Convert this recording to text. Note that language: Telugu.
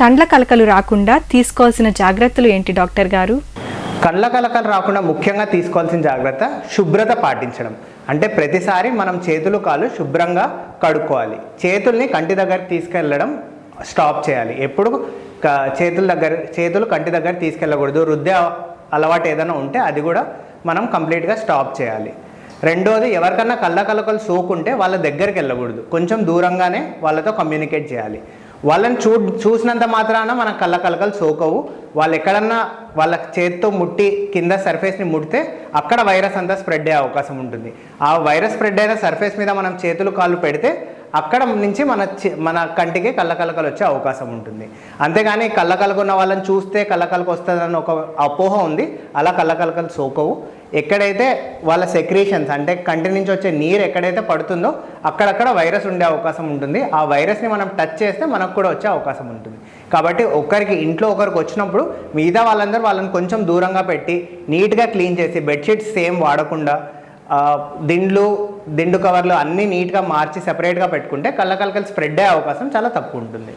కండ్ల కలకలు రాకుండా తీసుకోవాల్సిన జాగ్రత్తలు ఏంటి డాక్టర్ గారు? కళ్ళ కలకలు రాకుండా ముఖ్యంగా తీసుకోవాల్సిన జాగ్రత్త శుభ్రత పాటించడం. అంటే ప్రతిసారి మనం చేతులు కాళ్ళు శుభ్రంగా కడుక్కోవాలి. చేతుల్ని కంటి దగ్గర తీసుకెళ్ళడం స్టాప్ చేయాలి. ఎప్పుడు చేతుల దగ్గర చేతులు కంటి దగ్గర తీసుకెళ్ళకూడదు. రుద్దే అలవాటు ఏదైనా ఉంటే అది కూడా మనం కంప్లీట్గా స్టాప్ చేయాలి. రెండోది ఎవరికన్నా కళ్ళ కలకలు సోకుంటే వాళ్ళ దగ్గరికి వెళ్ళకూడదు. కొంచెం దూరంగానే వాళ్ళతో కమ్యూనికేట్ చేయాలి. వాళ్ళని చూ చూసినంత మాత్రాన మన కళ్ళ కలకలు సోకవు. వాళ్ళు ఎక్కడన్నా వాళ్ళ చేతితో ముట్టి కింద సర్ఫేస్ని ముడితే అక్కడ వైరస్ అంతా స్ప్రెడ్ అయ్యే అవకాశం ఉంటుంది. ఆ వైరస్ స్ప్రెడ్ అయిన సర్ఫేస్ మీద మనం చేతులు కాళ్ళు పెడితే అక్కడ నుంచి మన మన కంటికి కళ్ళకలకలు వచ్చే అవకాశం ఉంటుంది. అంతేగాని కళ్ళకలకు ఉన్న వాళ్ళని చూస్తే కళ్ళకలకు వస్తుందని ఒక అపోహ ఉంది. అలా కళ్ళకలకలు సోకవు. ఎక్కడైతే వాళ్ళ సెక్రీషన్స్ అంటే కంటి నుంచి వచ్చే నీరు ఎక్కడైతే పడుతుందో అక్కడక్కడ వైరస్ ఉండే అవకాశం ఉంటుంది. ఆ వైరస్ని మనం టచ్ చేస్తే మనకు కూడా వచ్చే అవకాశం ఉంటుంది. కాబట్టి ఒకరికి ఇంట్లో ఒకరికి వచ్చినప్పుడు మిగతా వాళ్ళందరూ వాళ్ళని కొంచెం దూరంగా పెట్టి నీట్గా క్లీన్ చేసి బెడ్షీట్స్ సేమ్ వాడకుండా దిండ్లు దిండు కవర్లు అన్నీ నీట్గా మార్చి సెపరేట్గా పెట్టుకుంటే కళ్ళకలకలు స్ప్రెడ్ అయ్యే అవకాశం చాలా తక్కువ ఉంటుంది.